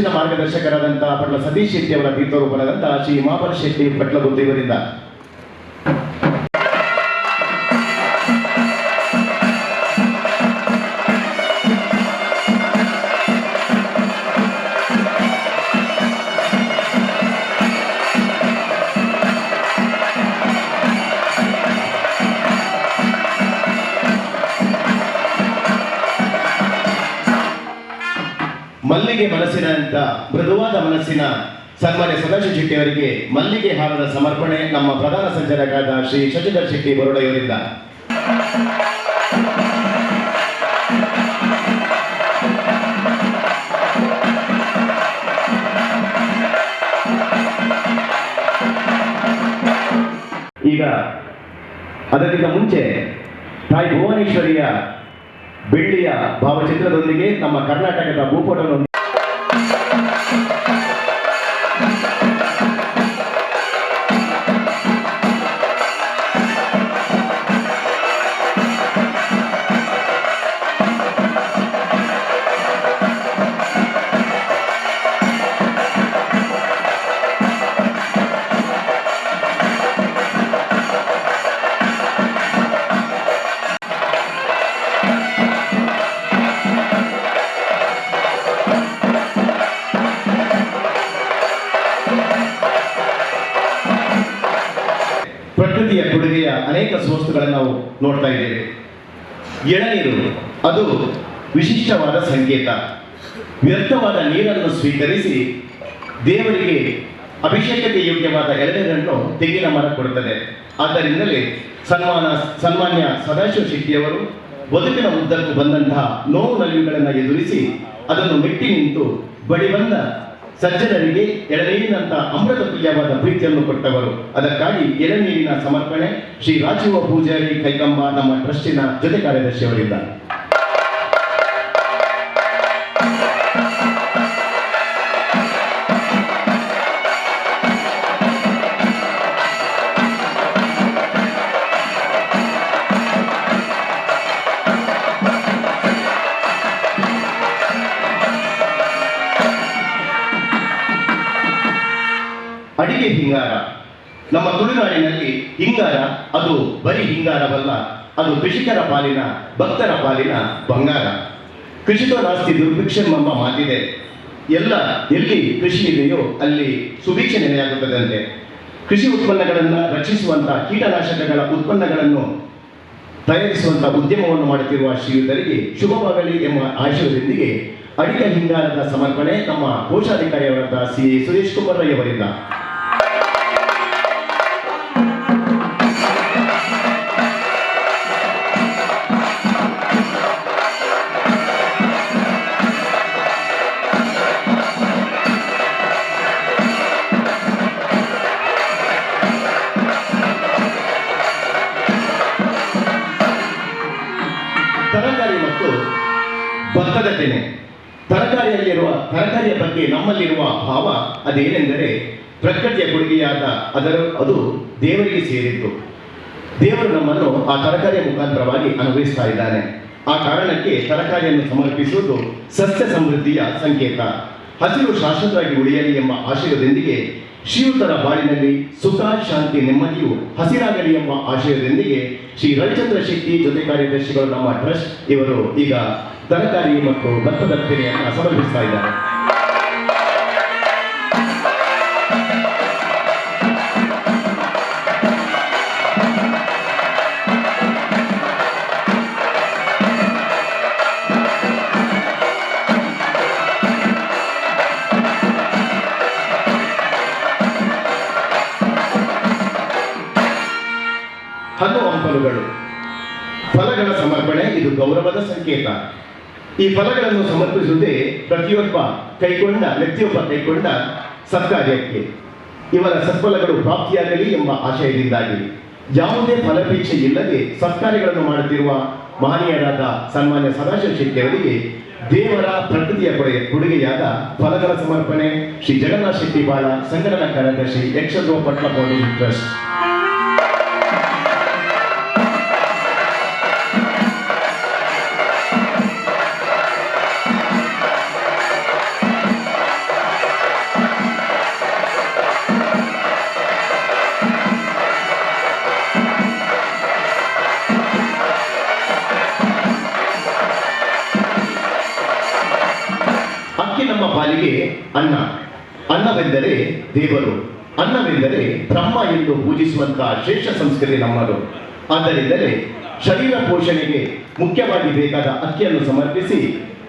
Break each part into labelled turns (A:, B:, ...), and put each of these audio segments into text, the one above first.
A: ಟ್ರಸ್ಟಿನ ಮಾರ್ಗದರ್ಶಕರಾದಂತಹ ಪಟ್ಲ ಸತೀಶ್ ಶೆಟ್ಟಿ ಅವರ ತೀರ್ಥರೂಪರಾದಂತಹ ಶ್ರೀ ಮಾಪರ ಶೆಟ್ಟಿ ಪಟ್ಲ ಇವರಿಂದ ಸನ್ಮಾನ್ಯ ಸದಾಶಿವ ಶೆಟ್ಟಿ ಅವರಿಗೆ ಮಲ್ಲಿಗೆ ಹಾರದ ಸಮರ್ಪಣೆ ನಮ್ಮ ಪ್ರಧಾನ ಸಂಚಾಲಕರಾದ ಶ್ರೀ ಶಶಿಧರ್ ಶೆಟ್ಟಿ ಬರೋಡೆಯವರಿಂದ. ಈಗ ಅದಕ್ಕಿಂತ ಮುಂಚೆ ತಾಯಿ ಭುವನೇಶ್ವರಿಯ ಬೆಳ್ಳಿಯ ಭಾವಚಿತ್ರದೊಂದಿಗೆ ನಮ್ಮ ಕರ್ನಾಟಕದ ಭೂಪಟವನ್ನು ಪ್ರಕೃತಿಯ ಕೊಡುಗೆಯ ಅನೇಕ ಸಂಸ್ಥೆಗಳನ್ನು ನಾವು ನೋಡ್ತಾ ಇದ್ದೇವೆ. ಎಳನೀರು, ಅದು ವಿಶಿಷ್ಟವಾದ ಸಂಕೇತ. ವ್ಯರ್ಥವಾದ ನೀರನ್ನು ಸ್ವೀಕರಿಸಿ ದೇವರಿಗೆ ಅಭಿಷೇಕಕ್ಕೆ ಯೋಗ್ಯವಾದ ಎಳನೀರನ್ನು ತೆಂಗಿನ ಮರ ಕೊಡುತ್ತದೆ. ಆದ್ದರಿಂದಲೇ ಸನ್ಮಾನ, ಸನ್ಮಾನ್ಯ ಸದಾಶಿವ ಶೆಟ್ಟಿಯವರು ಬದುಕಿನ ಉದ್ದಕ್ಕೂ ಬಂದಂತಹ ನೋವು ನಲಿವುಗಳನ್ನು ಎದುರಿಸಿ ಅದನ್ನು ಮೆಟ್ಟಿ ನಿಂತು ಬಳಿ ಬಂದ ಸಜ್ಜನರಿಗೆ ಎಳನೀರಿನಂತ ಅಮೃತ ತುಲ್ಯವಾದ ಪ್ರೀತಿಯನ್ನು ಕೊಟ್ಟವರು. ಅದಕ್ಕಾಗಿ ಎಳನೀರಿನ ಸಮರ್ಪಣೆ ಶ್ರೀ ರಾಜೀವ ಪೂಜಾರಿ ಕೈಕಂಬ ನಮ್ಮ ಟ್ರಸ್ಟಿನ ಜೊತೆ ಕಾರ್ಯದರ್ಶಿಯವರಿಂದ ನಮ್ಮ ತುಳುನಾಡಿನಲ್ಲಿ ಹಿಂಗಾರ, ಅದು ಬರೀ ಹಿಂಗಾರವಲ್ಲ, ಅದು ಕೃಷಿಕರ ಪಾಲಿನ, ಭಕ್ತರ ಪಾಲಿನ ಬಂಗಾರ. ಕೃಷಿಕ ನಾಸ್ತಿ ದುರ್ಭಿಕ್ಷೆಂಬ ಮಾತಿದೆ. ಎಲ್ಲ ಎಲ್ಲಿ ಕೃಷಿ ಇದೆಯೋ ಅಲ್ಲಿ ಸುಭಿಕ್ಷೆ ನೆಲೆಯಾಗುತ್ತದಂತೆ. ಕೃಷಿ ಉತ್ಪನ್ನಗಳನ್ನು ರಕ್ಷಿಸುವಂತಹ ಕೀಟನಾಶಕಗಳ ಉತ್ಪನ್ನಗಳನ್ನು ತಯಾರಿಸುವಂತ ಉದ್ಯಮವನ್ನು ಮಾಡುತ್ತಿರುವ ಶ್ರೀಯುತರಿಗೆ ಶುಭವಾಗಲಿ ಎಂಬ ಆಶಯದೊಂದಿಗೆ ಅಡಿಕೆ ಹಿಂಗಾರದ ಸಮರ್ಪಣೆ ನಮ್ಮ ಕೋಶಾಧಿಕಾರಿಯವರಾದ ಸಿ ಸುರೇಶ್ ಕುಮಾರ್ ರೈ ಅವರಿಂದ ತರಕಾರಿಯ ಬಗ್ಗೆ ನಮ್ಮಲ್ಲಿರುವ ಭಾವ ಅದೇನೆಂದರೆ ಪ್ರಕೃತಿಯ ಕೊಡುಗೆಯಾದ ಅದರ, ಅದು ದೇವರಿಗೆ ಸೇರಿದ್ದು. ದೇವರು ನಮ್ಮನ್ನು ಆ ತರಕಾರಿಯ ಮುಖಾಂತರವಾಗಿ ಅನುಭವಿಸ್ತಾ ಇದ್ದಾನೆ. ಆ ಕಾರಣಕ್ಕೆ ತರಕಾರಿಯನ್ನು ಸಮರ್ಪಿಸುವುದು ಸಸ್ಯ ಸಮೃದ್ಧಿಯ ಸಂಕೇತ. ಹಸಿರು ಶಾಶ್ವತವಾಗಿ ಉಳಿಯಲಿ ಎಂಬ ಆಶಯದೊಂದಿಗೆ ಶ್ರೀಯುತರ ಬಾಳಿನಲ್ಲಿ ಸುಖ, ಶಾಂತಿ, ನೆಮ್ಮದಿಯು ಹಸಿರಾಗಲಿ ಎಂಬ ಆಶಯದೊಂದಿಗೆ ಶ್ರೀ ರವಿಚಂದ್ರ ಶೆಟ್ಟಿ ಜೊತೆ ಕಾರ್ಯದರ್ಶಿಗಳು ನಮ್ಮ ಟ್ರಸ್ಟ್ ಇವರು ಈಗ ತರಕಾರಿ ಮತ್ತು ಭತ್ತದ ತೆರೆಯನ್ನು ಸಮರ್ಪಿಸ್ತಾ ಇದ್ದಾರೆ. ಹಲವು ಹಂಪಲುಗಳು. ಫಲಗಳ ಸಮರ್ಪಣೆ ಇದು ಗೌರವದ ಸಂಕೇತ. ಈ ಫಲಗಳನ್ನು ಸಮರ್ಪಿಸುವುದೇ ಪ್ರತಿಯೊಬ್ಬ ಕೈಗೊಂಡ, ವ್ಯಕ್ತಿಯೊಬ್ಬ ಕೈಗೊಂಡ ಸತ್ಕಾರ್ಯಕ್ಕೆ. ಇವರ ಸತ್ಫಲಗಳು ಪ್ರಾಪ್ತಿಯಾಗಲಿ ಎಂಬ ಆಶಯದಿಂದಾಗಿ. ಯಾವುದೇ ಫಲಪೇಕ್ಷೆ ಇಲ್ಲದೆ ಸತ್ಕಾರ್ಯಗಳನ್ನು ಮಾಡುತ್ತಿರುವ ಮಹನೀಯರಾದ ಸನ್ಮಾನ್ಯ ಸದಾಶಿವ ಶೆಟ್ಟಿ ಅವರಿಗೆ ದೇವರ ಪ್ರಕೃತಿಯ ಕೊಡುಗೆ ಕೊಡುಗೆಯಾದ ಫಲಗಳ ಸಮರ್ಪಣೆ ಶ್ರೀ ಜಗನ್ನಾಥ ಶೆಟ್ಟಿ ಬಾಳ, ಸಂಘಟನಾ ಕಾರ್ಯದರ್ಶಿ ಯಕ್ಷದ್ರೋ ಪಟ್ಲ ಫೌಂಡೇಶನ್ ಟ್ರಸ್ಟ್. ಅನ್ನವೆಂದರೆ ದೇವರು. ಅನ್ನವೆಂದರೆ ಬ್ರಹ್ಮ ಎಂದು ಪೂಜಿಸುವಂತಹ ಶೇಷ ಸಂಸ್ಕೃತಿ ನಮ್ಮದು. ಆದ್ದರಿಂದಲೇ ಶರೀರ ಪೋಷಣೆಗೆ ಮುಖ್ಯವಾಗಿ ಬೇಕಾದ ಅಕ್ಕಿಯನ್ನು ಸಮರ್ಪಿಸಿ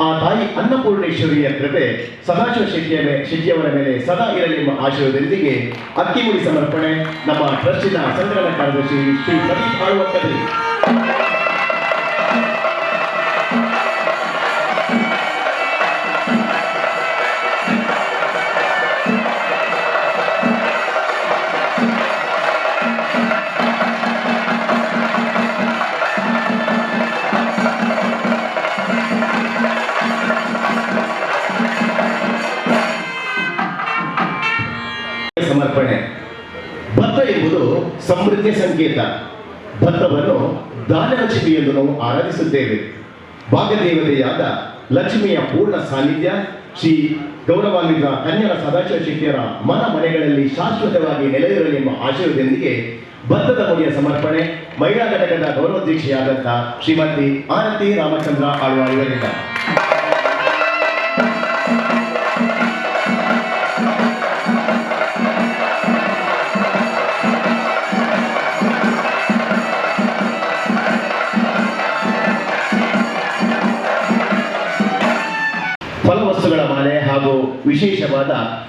A: ಆ ತಾಯಿ ಅನ್ನಪೂರ್ಣೇಶ್ವರಿಯ ಕೃಪೆ ಸದಾಶಿವ ಶೆಟ್ಟಿಯ ಶೆಟ್ಟಿಯವರ ಮೇಲೆ ಸದಾ ಇರಲಿ ಎಂಬ ಆಶಯದೊಂದಿಗೆ ಅಕ್ಕಿ ಮುಡಿ ಸಮರ್ಪಣೆ ನಮ್ಮ ಟ್ರಸ್ಟಿನ ಸಂಗ್ರಹ ಕಾರ್ಯದರ್ಶಿ ಶ್ರೀ ಪ್ರದೀಪ್ ಆಳ್ವಕ್ಕದಲ್ಲಿ. ಸಮೃದ್ಧಿಯ ಸಂಕೇತ. ಭತ್ತವನ್ನು ದಾನಲಕ್ಷ್ಮಿ ಎಂದು ನಾವು ಆರಾಧಿಸುತ್ತೇವೆ. ಭಾಗದೇವತೆಯಾದ ಲಕ್ಷ್ಮಿಯ ಪೂರ್ಣ ಸಾನ್ನಿಧ್ಯ ಶ್ರೀ ಗೌರವಾನ್ವಿತ ಕನ್ಯರ ಸದಾಶಿವ ಶೆಟ್ಟಿಯರ ಮನ ಮನೆಗಳಲ್ಲಿ ಶಾಶ್ವತವಾಗಿ ನೆಲೆಯಿರಲಿ ಎಂಬ ಆಶಯದೊಂದಿಗೆ ಭತ್ತದ ಮುಡಿಯ ಸಮರ್ಪಣೆ, ಮಹಿಳಾ ಘಟಕದ ಗೌರವಾಧ್ಯಕ್ಷೆಯಾದಂತಹ ಶ್ರೀಮತಿ ಆರತಿ ರಾಮಚಂದ್ರ ಆಳ್ವಾರ್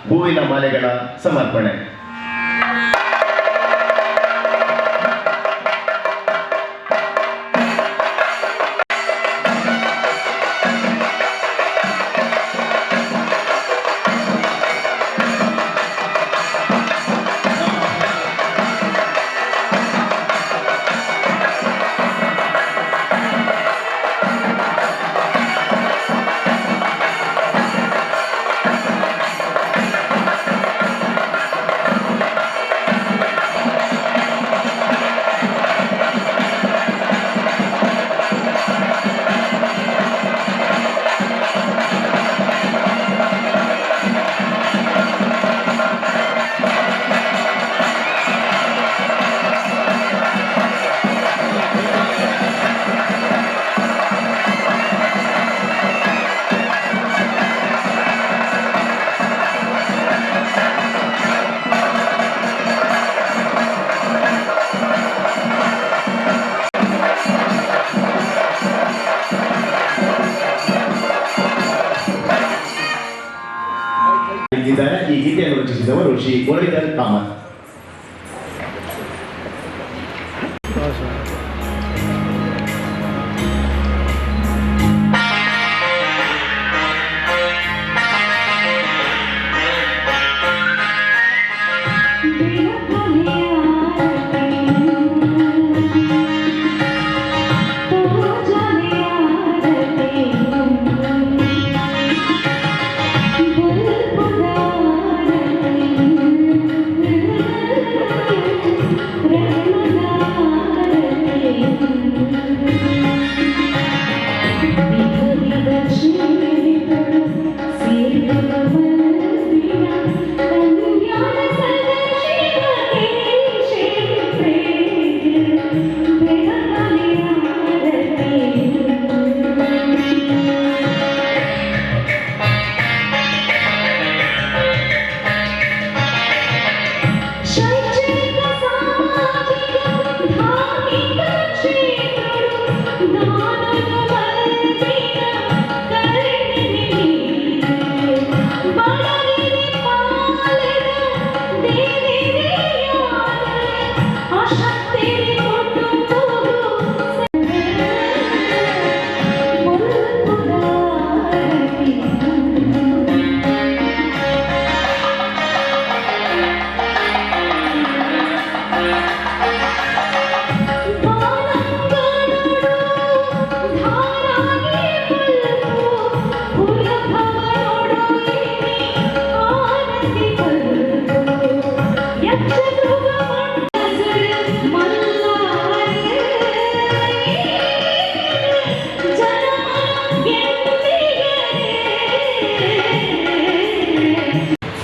A: ಹೂವಿನ ಮಾಲೆಗಳ ಸಮರ್ಪಣೆ. ಈ ಗೀತೆಯನ್ನು ರಚಿಸಿದವರು ಶ್ರೀ ಮುರಳೀಧರ್ ಕಾಮತ್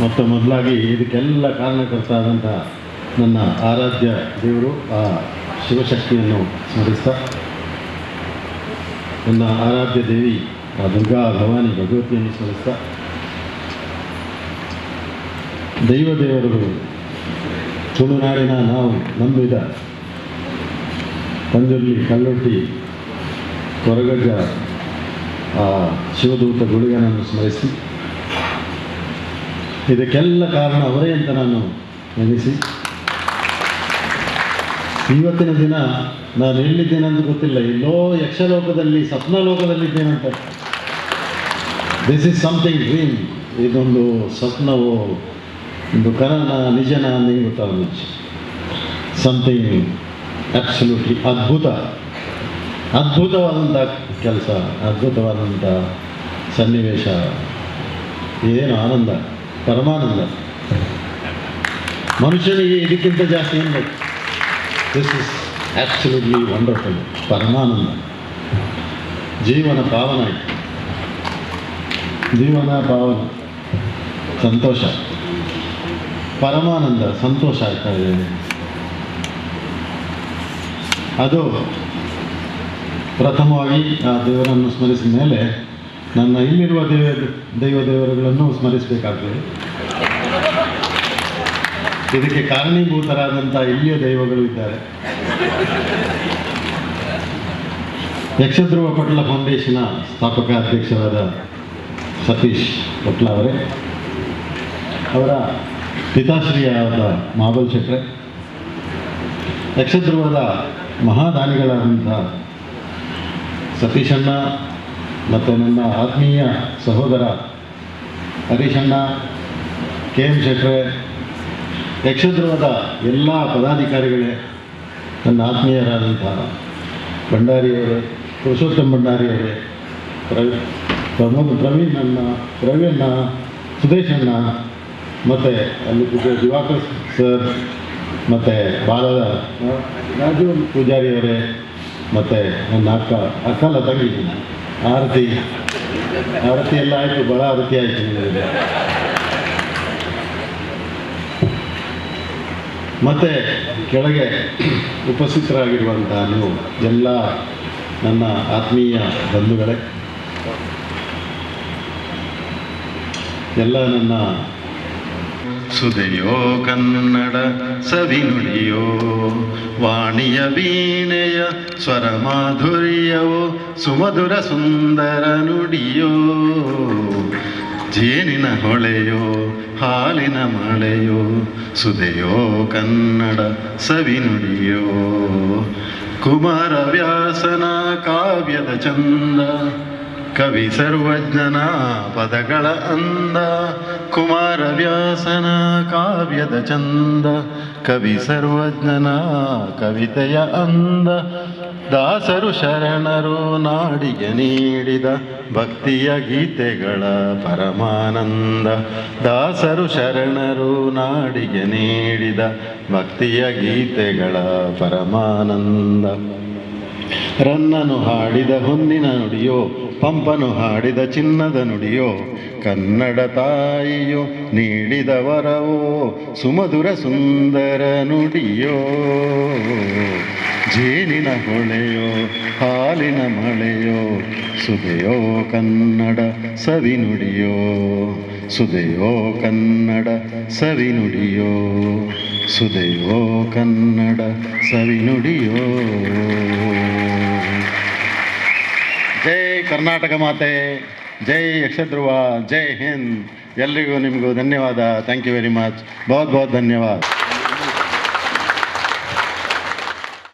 B: ಮೊಟ್ಟ ಮೊದಲಾಗಿ ಇದಕ್ಕೆಲ್ಲ ಕಾರಣಕರ್ತ ಆದಂಥ ನನ್ನ ಆರಾಧ್ಯ ದೇವರು ಆ ಶಿವಶಕ್ತಿಯನ್ನು ಸ್ಮರಿಸ್ತಾ, ನನ್ನ ಆರಾಧ್ಯ ದೇವಿ ಆ ದುರ್ಗಾ ಭವಾನಿ ಭಗವತಿಯನ್ನು ಸ್ಮರಿಸ್ತಾ, ದೈವ ದೇವರುಗಳು ತುಳುನಾಡಿನ ನಾವು ನಂಬಿದ ಪಂಜುರ್ಲಿ, ಕಲ್ಲೊಟ್ಟಿ, ಕೊರಗಜ್ಜ ಆ ಶಿವದೂತ ಗುಳಿಗನನ್ನು ಸ್ಮರಿಸಿ, ಇದಕ್ಕೆಲ್ಲ ಕಾರಣ ಅವರೇ ಅಂತ ನಾನು ನೆನೆಸಿ ಇವತ್ತಿನ ದಿನ ನಾನು ಎಲ್ಲಿದ್ದೇನೆ ಅಂತ ಗೊತ್ತಿಲ್ಲ. ಎಲ್ಲೋ ಯಕ್ಷಲೋಕದಲ್ಲಿ ಸ್ವಪ್ನಲೋಕದಲ್ಲಿದ್ದೇನಂತ ದಿಸ್ ಇಸ್ ಸಮಥಿಂಗ್ ಡ್ರೀಮ್ ಇದೊಂದು ಸ್ವಪ್ನವೋ, ಒಂದು ಕನನ ನಿಜನ ನಿಮಗೆ ಗೊತ್ತಾಗ ಸಮಥಿಂಗ್ ಅಬ್ಸಲ್ಯೂಟ್ಲಿ ಅದ್ಭುತ. ಅದ್ಭುತವಾದಂಥ ಕೆಲಸ ಅದ್ಭುತವಾದಂಥ ಸನ್ನಿವೇಶ. ಏನು ಆನಂದ, ಪರಮಾನಂದ. ಮನುಷ್ಯನಿಗೆ ಇದಕ್ಕಿಂತ ಜಾಸ್ತಿ ಏನು ಬೇಕು? ದಿಸ್ ಇಸ್ ಆ್ಯಕ್ಚುಲಿ ವಂಡರ್ಫುಲ್ ಪರಮಾನಂದ ಜೀವನ ಪಾವನ ಜೀವನ ಪಾವನ ಸಂತೋಷ ಪರಮಾನಂದ ಸಂತೋಷ ಆಗ್ತಾ ಇದೆ ಅದು ಪ್ರಥಮವಾಗಿ ಆ ದೇವರನ್ನು ಸ್ಮರಿಸಿದ ಮೇಲೆ ನನ್ನ ಇಲ್ಲಿರುವ ದೇವ, ದೈವ ದೇವರುಗಳನ್ನು ಸ್ಮರಿಸಬೇಕಾಗ್ತದೆ. ಇದಕ್ಕೆ ಕಾರಣೀಭೂತರಾದಂಥ ಇಲ್ಲಿಯ ದೈವಗಳು ಇದ್ದಾರೆ. ಯಕ್ಷಧ್ರುವ ಪಟ್ಲ ಫೌಂಡೇಶನ್ನ ಸ್ಥಾಪಕ ಅಧ್ಯಕ್ಷರಾದ ಸತೀಶ್ ಪಟ್ಲ ಅವರೇ, ಅವರ ಪಿತಾಶ್ರೀಯಾದ ಮಾಬಲ್ ಶೆಟ್ರೆ, ಯಕ್ಷಧ್ರುವದ ಮಹಾದಾನಿಗಳಾದಂಥ ಸತೀಶಣ್ಣ ಮತ್ತು ನನ್ನ ಆತ್ಮೀಯ ಸಹೋದರ ಹರೀಶಣ್ಣ, ಕೆ ಎಂ ಶೆಟ್ರೆ ಯಕ್ಷಧ್ರುವದ ಎಲ್ಲ ಪದಾಧಿಕಾರಿಗಳೇ ನನ್ನ ಆತ್ಮೀಯರಾದಂಥ ಭಂಡಾರಿಯವರೇ, ಪುರುಷೋತ್ತಮ ಭಂಡಾರಿಯವರೇ ಪ್ರವಿ ಪ್ರಮೋದ್, ಪ್ರವೀಣ್ ಅಣ್ಣ ಪ್ರವೀಣ್ಣ ಸುದೇಶಣ್ಣ ಮತ್ತು ಅಲ್ಲಿ ದಿವಾಕರ್ ಸರ್, ಮತ್ತು ಬಾಲದ ರಾಜು ಪೂಜಾರಿಯವರೇ ಮತ್ತು ನನ್ನ ಅಕ್ಕ ಅಕ್ಕಲ್ಲ ತಂಗಿ, ಆರತಿ. ಆರತಿ ಎಲ್ಲ ಆಯಿತು ಭಾಳ ಆರತಿ ಆಯಿತು. ಮತ್ತು ಕೆಳಗೆ ಉಪಸ್ಥಿತರಾಗಿರುವಂಥ ನೀವು ಎಲ್ಲ ನನ್ನ ಆತ್ಮೀಯ ಬಂಧುಗಳೇ, ಎಲ್ಲ ನನ್ನ ಸುದೆಯೋ ಕನ್ನಡ ಸವಿನುಡಿಯೋ ವಾಣಿಯ ವೀಣೆಯ ಸ್ವರ ಮಾಧುರ್ಯವೋ ಸುಮಧುರ ಸುಂದರ ನುಡಿಯೋ, ಜೇನಿನ ಹೊಳೆಯೋ ಹಾಲಿನ ಮಳೆಯೋ ಸುದೆಯೋ ಕನ್ನಡ ಸವಿನುಡಿಯೋ. ಕುಮಾರ ವ್ಯಾಸನ ಕಾವ್ಯದ ಚಂದ ಕವಿ ಸರ್ವಜ್ಞನ ಪದಗಳ ಅಂದ, ಕುಮಾರ ವ್ಯಾಸನ ಕಾವ್ಯದ ಚಂದ, ಕವಿ ಸರ್ವಜ್ಞನ ಕವಿತೆಯ ಅಂದ, ದಾಸರು ಶರಣರು ನಾಡಿಗೆ ನೀಡಿದ ಭಕ್ತಿಯ ಗೀತೆಗಳ ಪರಮಾನಂದ, ದಾಸರು ಶರಣರು ನಾಡಿಗೆ ನೀಡಿದ ಭಕ್ತಿಯ ಗೀತೆಗಳ ಪರಮಾನಂದ. ರನ್ನನು ಹಾಡಿದ ಹೊನ್ನಿನ ನುಡಿಯೋ ಪಂಪನು ಹಾಡಿದ ಚಿನ್ನದ ನುಡಿಯೋ, ಕನ್ನಡ ತಾಯಿಯೋ ನೀಡಿದ ವರವೋ, ಸುಮಧುರ ಸುಂದರ ನುಡಿಯೋ. ಜೇನಿನ ಹೊಳೆಯೋ, ಹಾಲಿನ ಮಳೆಯೋ, ಸುದೆಯೋ ಕನ್ನಡ ಸವಿ ನುಡಿಯೋ. ಸುದೆಯೋ ಕನ್ನಡ ಸವಿ ನುಡಿಯೋ. ಸುದೆಯೋ ಕನ್ನಡ ಸವಿ ನುಡಿಯೋ. ಕರ್ನಾಟಕ ಮಾತೆ, ಜೈ ಯಕ್ಷಧ್ರುವ, ಜೈ ಹಿಂದ್. ಎಲ್ರಿಗೂ ನಿಮಗೂ ಧನ್ಯವಾದ. ಥ್ಯಾಂಕ್ ಯು ವೆರಿ ಮಚ್ ಬಹುತ್ ಬಹುತ್ ಧನ್ಯವಾದ.